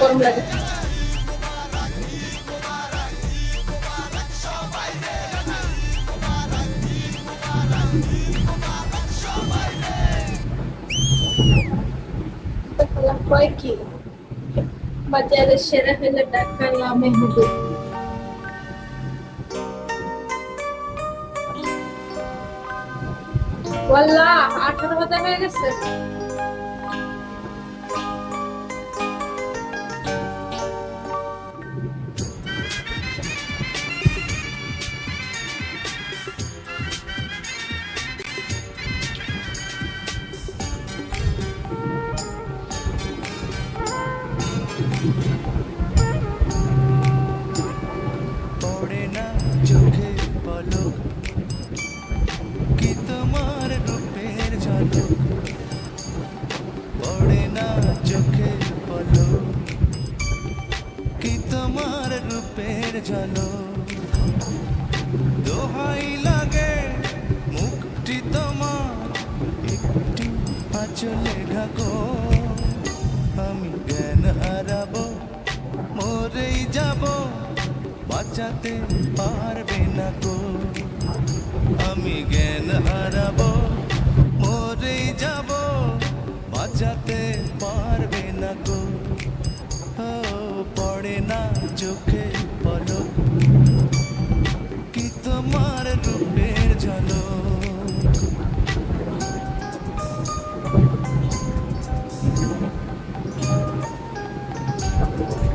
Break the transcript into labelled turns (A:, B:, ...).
A: গরম লাগে। কি? বাজারে সেরা হলে টাকা লামে হবে। আঠারো হাজার হয়ে গেছে।
B: পের জানো দোহাই লাগে মুক্তি তোমার, একটু আচলে ঢাকো। আমি জ্ঞান হারাবো, মরেই যাব, বাঁচাতে পারবে না তো। আমি জ্ঞান হারাবো, মরেই যাব, বাঁচাতে পারবে না তো। পড়ে না চোখে বলো কি তোমার রূপের ঝলক? Thank